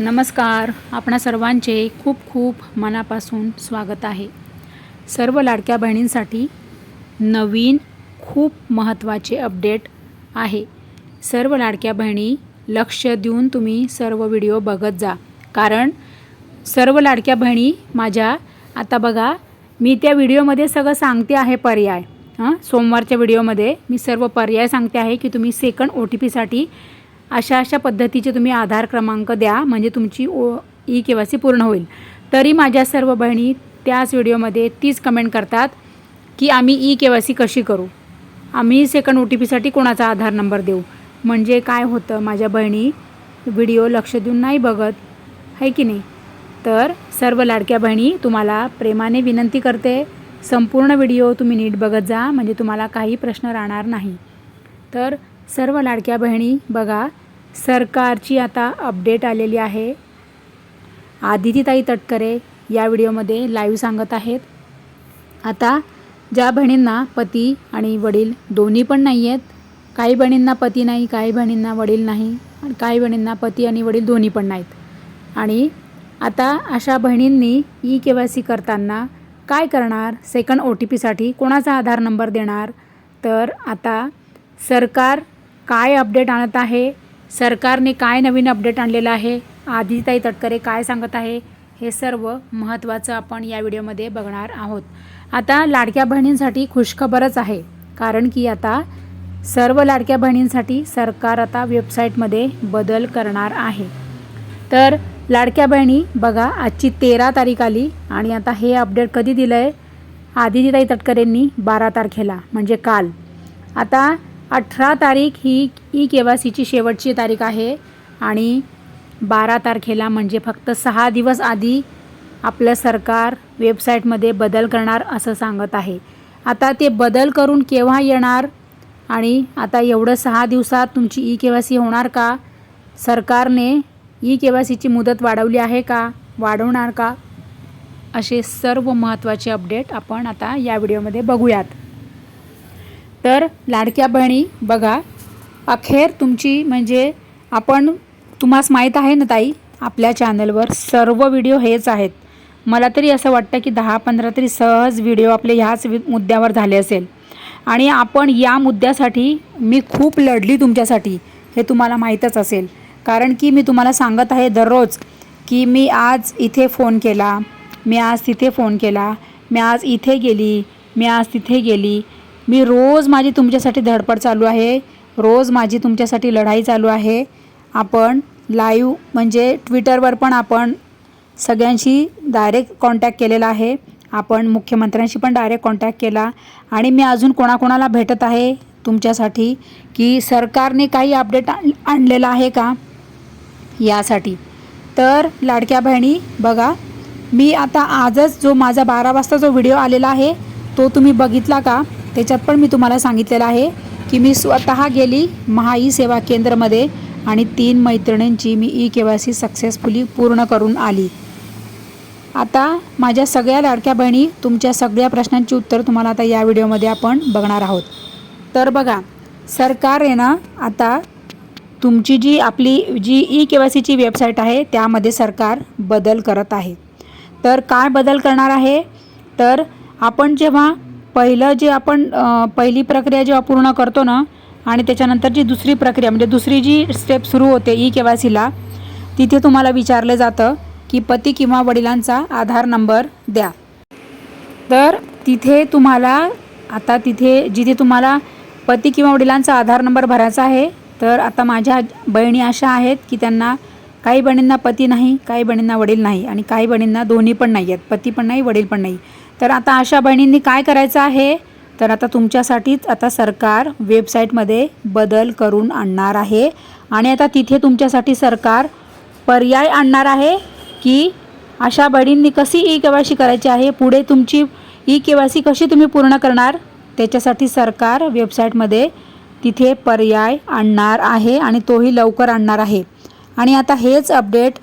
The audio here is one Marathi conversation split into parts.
नमस्कार. आपणा सर्वांचे खूप खूप मनापासून स्वागत आहे. सर्व लाडक्या बहिणींसाठी नवीन खूप महत्त्वाचे अपडेट आहे. सर्व लाडक्या बहिणी लक्ष देऊन तुम्ही सर्व व्हिडिओ बघत जा. कारण सर्व लाडक्या बहिणी माझ्या आता बघा मी त्या व्हिडिओमध्ये सगळं सांगते आहे पर्याय. हां? सोमवारच्या व्हिडिओमध्ये मी सर्व पर्याय सांगते आहे की तुम्ही सेकंड ओ टी पीसाठी अशा अशा पद्धतीचे तुम्ही आधार क्रमांक द्या म्हणजे तुमची ओ ई के वाय सी पूर्ण होईल. तरी माझ्या सर्व बहिणी त्याच व्हिडिओमध्ये तीच कमेंट करतात की आम्ही ई के वाय सी कशी करू? आम्ही सेकंड ओ टी पीसाठी कोणाचा आधार नंबर देऊ? म्हणजे काय होतं माझ्या बहिणी व्हिडिओ लक्ष देऊन नाही बघत आहे की नाही? तर सर्व लाडक्या बहिणी तुम्हाला प्रेमाने विनंती करते संपूर्ण व्हिडिओ तुम्ही नीट बघत जा म्हणजे तुम्हाला काही प्रश्न राहणार नाही. तर सर्व लाडक्या बहिणी बघा सरकारची आता अपडेट आलेली आहे. आदितीताई तटकरे या व्हिडिओमध्ये लाईव्ह सांगत आहेत. आता ज्या बहिणींना पती आणि वडील दोन्ही पण नाही आहेत काही बहिणींना पती नाही काही बहिणींना वडील नाही आणि काही बहिणींना पती आणि वडील दोन्ही पण नाहीत. आणि आता अशा बहिणींनी ई के वाय सी करताना काय करणार? सेकंड ओ टी पीसाठी कोणाचा आधार नंबर देणार? तर आता सरकार काय अपडेट आणत आहे? सरकारने काय नवीन अपडेट आणलेलं आहे? आदिताई तटकरे काय सांगत आहे? हे सर्व महत्त्वाचं आपण या व्हिडिओमध्ये बघणार आहोत. आता लाडक्या बहिणींसाठी खुशखबरच आहे कारण की आता सर्व लाडक्या बहिणींसाठी सरकार आता वेबसाईटमध्ये बदल करणार आहे. तर लाडक्या बहिणी बघा आजची तेरा तारीख आली आणि आता हे अपडेट कधी दिलं आहे आदितीताई तटकरेंनी बारा तारखेला म्हणजे काल. आता अठरा तारीख ही ई के वाय सीची शेवटची तारीख आहे आणि बारा तारखेला म्हणजे फक्त सहा दिवस आधी आपलं सरकार वेबसाईटमध्ये बदल करणार असं सांगत आहे. आता ते बदल करून केव्हा येणार आणि आता एवढं सहा दिवसात तुमची ई के वाय सी होणार का? सरकारने ई के वाय सीची मुदत वाढवली आहे का? वाढवणार का? असे सर्व महत्त्वाचे अपडेट आपण आता या व्हिडिओमध्ये बघूयात. तर लाडक्या बहिणी बघा अखेर तुमची म्हणजे आपण तुम्हास माहीत आहे ना ताई आपल्या चॅनलवर सर्व व्हिडिओ हेच आहेत. मला तरी असं वाटतं की दहा पंधरा तरी सहज व्हिडिओ आपले ह्याच वि- मुद्द्यावर झाले असेल. आणि आपण या मुद्द्यासाठी मी खूप लढली तुमच्यासाठी हे तुम्हाला माहीतच असेल. कारण की मी तुम्हाला सांगत आहे दररोज की मी आज इथे फोन केला मी आज तिथे फोन केला मी आज इथे गेली मी आज तिथे गेली मी रोज माझी तुमच्यासाठी धडपड चालू आहे. रोज माझी तुमच्यासाठी लढाई चालू आहे. आपण लाईव्ह म्हणजे ट्विटरवर पण आपण सगळ्यांशी डायरेक्ट कॉन्टॅक्ट केलेला आहे. आपण मुख्यमंत्र्यांशी पण डायरेक्ट कॉन्टॅक्ट केला. आणि मी अजून कोणाकोणाला भेटत आहे? तुमच्यासाठी की सरकारने काही अपडेट आण आणलेलं आहे का? यासाठी. तर लाडक्या बहिणी बघा मी आता आजच जो माझा बारा वाजता जो व्हिडिओ आलेला आहे तो तुम्ही बघितला का? त्याच्यात पण मी तुम्हाला सांगितलेलं आहे की मी स्वतः गेली महाई सेवा केंद्रमध्ये आणि तीन मैत्रिणींची मी E K Y C successfully पूर्ण करून आली. आता माझ्या सगळ्या लाडक्या बहिणी तुमच्या सगळ्या प्रश्नांची उत्तर तुम्हाला आता या व्हिडिओमध्ये आपण बघणार आहोत. तर बघा सरकार आहे ना आता तुमची जी आपली जी ई के वाय सीची वेबसाईट आहे त्यामध्ये सरकार बदल करत आहे. तर काय बदल करणार आहे? तर आपण जेव्हा पहिलं जे आपण पहिली प्रक्रिया जेव्हा पूर्ण करतो ना आणि त्याच्यानंतर जी दुसरी प्रक्रिया म्हणजे दुसरी जी स्टेप सुरू होते ई के वाय सीला तिथे तुम्हाला विचारलं जातं की पती किंवा वडिलांचा आधार नंबर द्या. तर तिथे तुम्हाला आता तिथे जिथे तुम्हाला पती किंवा वडिलांचा आधार नंबर भरायचा आहे तर आता माझ्या बहिणी अशा आहेत की त्यांना काही बहिणींना पती नाही काही बहिणींना वडील नाही आणि काही बहिणींना दोन्ही पण नाही आहेत. पती पण नाही वडील पण नाही. तर आता अशा बहिणींनी काय करायचं आहे? तर आता तुमच्यासाठीच आता सरकार वेबसाईटमध्ये बदल करून आणणार आहे. आणि आता तिथे तुमच्यासाठी सरकार पर्याय आणणार आहे की अशा बहिणींनी कशी ई के वाय सी करायची आहे? पुढे तुमची ई के वाय सी कशी तुम्ही पूर्ण करणार? त्याच्यासाठी सरकार वेबसाईटमध्ये तिथे पर्याय आणणार आहे आणि तोही लवकर आणणार आहे. आणि आता हेच अपडेट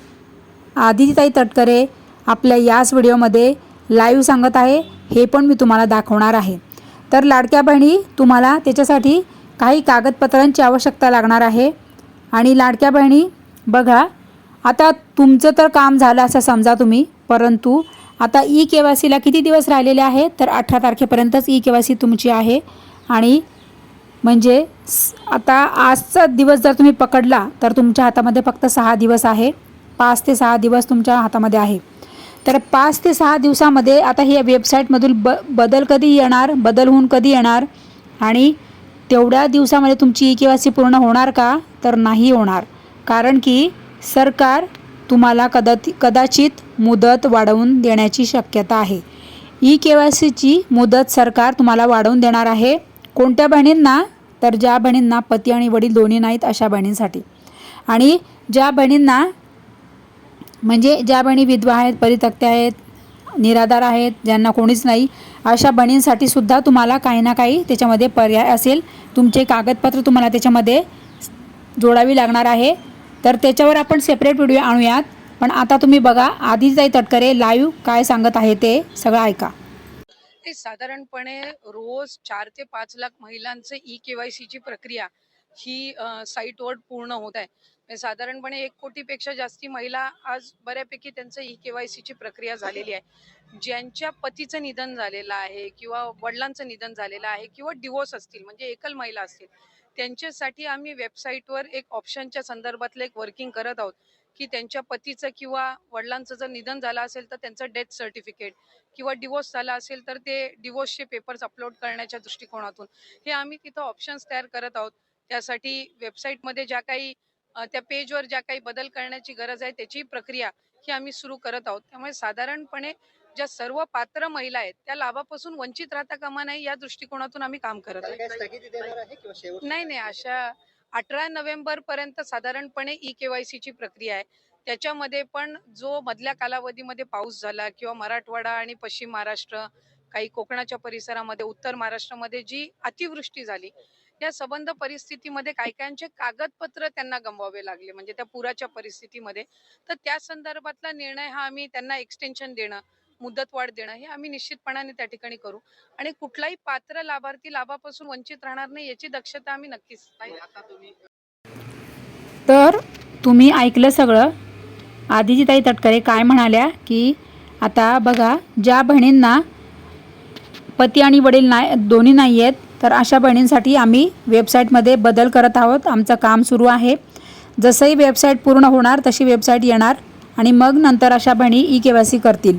आदिताई तटकरे आपल्या याच व्हिडिओमध्ये लाईव्ह सांगत आहे हे पण मी तुम्हाला दाखवणार आहे. तर लाडक्या बहिणी तुम्हाला त्याच्यासाठी काही कागदपत्रांची आवश्यकता लागणार आहे. आणि लाडक्या बहिणी बघा आता तुमचं तर काम झालं असं समजा तुम्ही परंतु आता ई के वाय सीला किती दिवस राहिलेले आहे? तर अठरा तारखेपर्यंतच ई के वाय सी तुमची आहे. आणि म्हणजे आता आजचा दिवस जर तुम्ही पकडला तर तुमच्या हातामध्ये फक्त सहा दिवस आहे. पाच ते सहा दिवस तुमच्या हातामध्ये आहे. तर पाच ते सहा दिवसामध्ये आता ह्या वेबसाईटमधून ब बदल कधी येणार बदल होऊन कधी येणार आणि तेवढ्या दिवसामध्ये तुमची ई के वाय सी पूर्ण होणार का? तर नाही होणार. कारण की सरकार तुम्हाला कदाति कदाचित मुदत वाढवून देण्याची शक्यता आहे. ई के वाय सीची मुदत सरकार तुम्हाला वाढवून देणार आहे. कोणत्या बहिणींना? तर ज्या बहिणींना पती आणि वडील दोन्ही नाहीत अशा बहिणींसाठी. आणि ज्या बहिणींना म्हणजे ज्या बहिणी विधवा आहेत परितक्त्या आहेत निराधार आहेत ज्यांना कोणीच नाही अशा बहिणींसाठी सुद्धा तुम्हाला काही ना काही त्याच्यामध्ये पर्याय असेल. तुमचे कागदपत्र तुम्हाला त्याच्यामध्ये जोडावी लागणार आहे. तर त्याच्यावर आपण सेपरेट व्हिडिओ आणूयात. पण आता तुम्ही बघा आधीच तटकरे लाईव्ह काय सांगत आहे ते सगळं ऐका. ते साधारणपणे रोज चार ते पाच लाख महिलांचं ई केवायसी ची प्रक्रिया ही साईटवर पूर्ण होत आहे. साधारणपणे एक कोटीपेक्षा जास्ती महिला आज बऱ्यापैकी त्यांचं ई केवायसी ची प्रक्रिया झालेली आहे. ज्यांच्या पतीचं निधन झालेलं आहे किंवा वडिलांचं निधन झालेलं आहे किंवा डिवोर्स असतील म्हणजे एकल महिला असतील त्यांच्यासाठी आम्ही वेबसाईटवर एक ऑप्शनच्या संदर्भातलं एक वर्किंग करत आहोत की त्यांच्या पतीचं किंवा वडिलांचं जर निधन झालं असेल तर त्यांचं डेथ सर्टिफिकेट किंवा डिवोर्स झाला असेल तर ते डिवोर्सचे पेपर्स अपलोड करण्याच्या दृष्टिकोनातून हे आम्ही तिथं ऑप्शन्स तयार करत आहोत. त्यासाठी वेबसाईटमध्ये ज्या काही त्या पेजवर ज्या काही बदल करण्याची गरज आहे त्याची प्रक्रिया ही आम्ही सुरू करत आहोत. त्यामुळे साधारणपणे ज्या सर्व पात्र महिला आहेत त्या लाभापासून वंचित राहता कामा नाही या दृष्टिकोनातून आम्ही काम करत आहोत. नाही नाही अशा अठरा नोव्हेंबर पर्यंत साधारणपणे ई केवायसी ची प्रक्रिया आहे. त्याच्यामध्ये पण जो मधल्या कालावधीमध्ये पाऊस झाला किंवा मराठवाडा आणि पश्चिम महाराष्ट्र काही कोकणाच्या परिसरामध्ये उत्तर महाराष्ट्रामध्ये जी अतिवृष्टी झाली या संबंध परिस्थितीमध्ये काही काहींचे कागदपत्र त्यांना गमवावे लागले म्हणजे त्या पुराच्या परिस्थितीमध्ये. तर त्या संदर्भातला निर्णय हा आम्ही त्यांना एक्सटेन्शन देणं मुदतवाढ देणं हे आम्ही निश्चितपणाने त्या ठिकाणी करू. आणि कुठलाही पात्र लाभार्थी लाभापासून वंचित राहणार नाही याची दक्षता आम्ही नक्कीच आता तुम्ही तर तुम्ही ऐकलं सगळं. आधीची ताई तटकरे काय म्हणाल्या की आता बघा ज्या बहिणींना पती आणि वडील नाही दोन्ही नाही आहेत तर अशा बहिणींसाठी आम्ही वेबसाईटमध्ये बदल करत आहोत. आमचं काम सुरू आहे. जसंही वेबसाईट पूर्ण होणार तशी वेबसाईट येणार आणि मग नंतर अशा बहिणी ई के वाय सी करतील.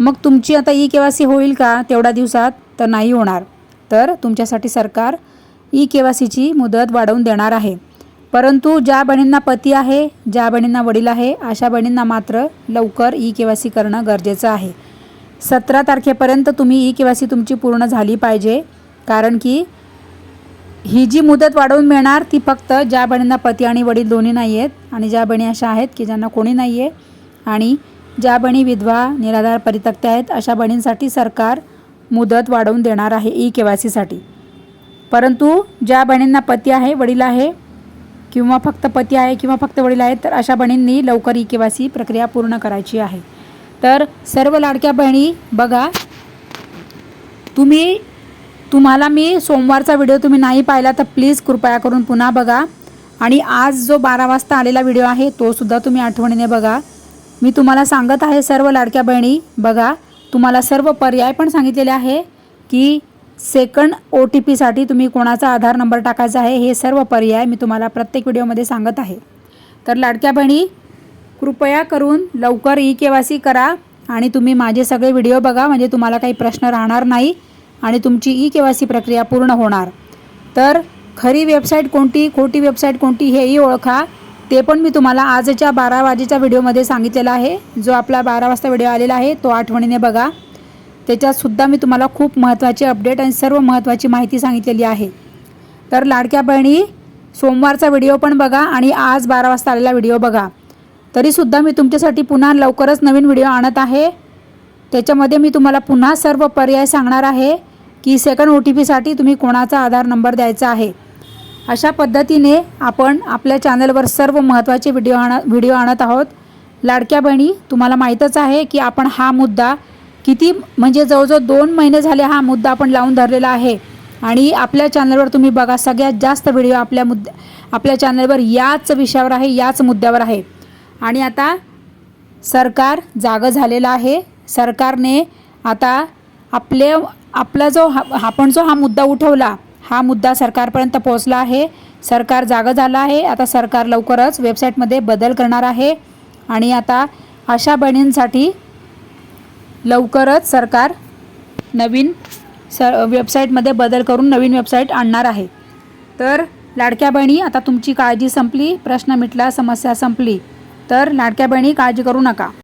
मग तुमची आता ई के वाय सी होईल का तेवढ्या दिवसात तर नाही होणार. तर तुमच्यासाठी सरकार ई के वाय सीची मुदत वाढवून देणार आहे. परंतु ज्या बहिणींना पती आहे ज्या बहिणींना वडील आहे अशा बहिणींना मात्र लवकर ई के वाय सी करणं गरजेचं आहे. सतरा तारखेपर्यंत तुम्ही ई के वाय सी तुमची पूर्ण झाली पाहिजे. कारण की ही जी मुदत वाढवून मिळणार ती फक्त ज्या बहिणींना पती आणि वडील दोन्ही नाही आहेत आणि ज्या बहिणी अशा आहेत की ज्यांना कोणी नाही आहे आणि ज्या बहिणी विधवा निराधार परितक्त्या आहेत अशा बहिणींसाठी सरकार मुदत वाढवून देणार आहे ई के वाय सीसाठी. परंतु ज्या बहिणींना पती आहे वडील आहे किंवा फक्त पती आहे किंवा फक्त वडील आहेत तर अशा बहिणींनी लवकर ई के वाय सी प्रक्रिया पूर्ण करायची आहे. तर सर्व लाडक्या बहिणी बघा तुम्ही तुम्हाला मी सोमवारचा व्हिडिओ तुम्ही नाही पाहिला तर प्लीज कृपया करून पुन्हा बघा. आणि आज जो बारा वाजता आलेला व्हिडिओ आहे तो सुद्धा तुम्ही आठवणीने बघा. मी तुम्हाला सांगत आहे सर्व लाडक्या बहिणी बघा. तुम्हाला सर्व पर्याय पण सांगितलेले आहे की सेकंड ओ टी पीसाठी तुम्ही कोणाचा आधार नंबर टाकायचा आहे हे सर्व पर्याय मी तुम्हाला प्रत्येक व्हिडिओमध्ये सांगत आहे. तर लाडक्या बहिणी कृपया करून लवकर ई के वाय सी करा आणि तुम्ही माझे सगळे व्हिडिओ बघा म्हणजे तुम्हाला काही प्रश्न राहणार नाही. आणि तुमची ई के वाय सी प्रक्रिया पूर्ण होणार. तर खरी वेबसाईट कोणती खोटी वेबसाईट कोणती हेही ओळखा. ते पण मी तुम्हाला आजच्या बारा वाजेच्या व्हिडिओमध्ये सांगितलेला आहे. जो आपला बारा वाजता व्हिडिओ आलेला आहे तो आठवणीने बघा. त्याच्यातसुद्धा मी तुम्हाला खूप महत्त्वाचे अपडेट आणि सर्व महत्त्वाची माहिती सांगितलेली आहे. तर लाडक्या बहिणी सोमवारचा व्हिडिओ पण बघा आणि आज बारा वाजता आलेला व्हिडिओ बघा. तरीसुद्धा मी तुमच्यासाठी पुन्हा लवकरच नवीन व्हिडिओ आणत आहे. त्याच्यामध्ये मी तुम्हाला पुन्हा सर्व पर्याय सांगणार आहे. की सेकंड ओ टी पीसाठी तुम्ही कोणाचा आधार नंबर द्यायचा आहे? अशा पद्धतीने आपण आपल्या चॅनलवर सर्व महत्त्वाचे व्हिडिओ आण व्हिडिओ आणत आहोत. लाडक्या बहिणी तुम्हाला माहीतच आहे की आपण हा मुद्दा किती म्हणजे जवळजवळ दोन महिने झाले हा मुद्दा आपण लावून धरलेला आहे. आणि आपल्या चॅनलवर तुम्ही बघा सगळ्यात जास्त व्हिडिओ आपल्या मुद्द आपल्या चॅनलवर याच विषयावर आहे याच मुद्द्यावर आहे. आणि आता सरकार जागं झालेलं आहे. सरकारने आता आपले आपला जो हा आपण जो हा मुद्दा उठवला हा मुद्दा सरकारपर्यंत पोहोचला आहे. सरकार जागं झालं आहे. आता सरकार लवकरच वेबसाईटमध्ये बदल करणार आहे. आणि आता अशा बहिणींसाठी लवकरच सरकार नवीन स वेबसाईटमध्ये बदल करून नवीन वेबसाईट आणणार आहे. तर लाडक्या बहिणी आता तुमची काळजी संपली प्रश्न मिटला समस्या संपली तर लाडक्या बहिणी काळजी करू नका.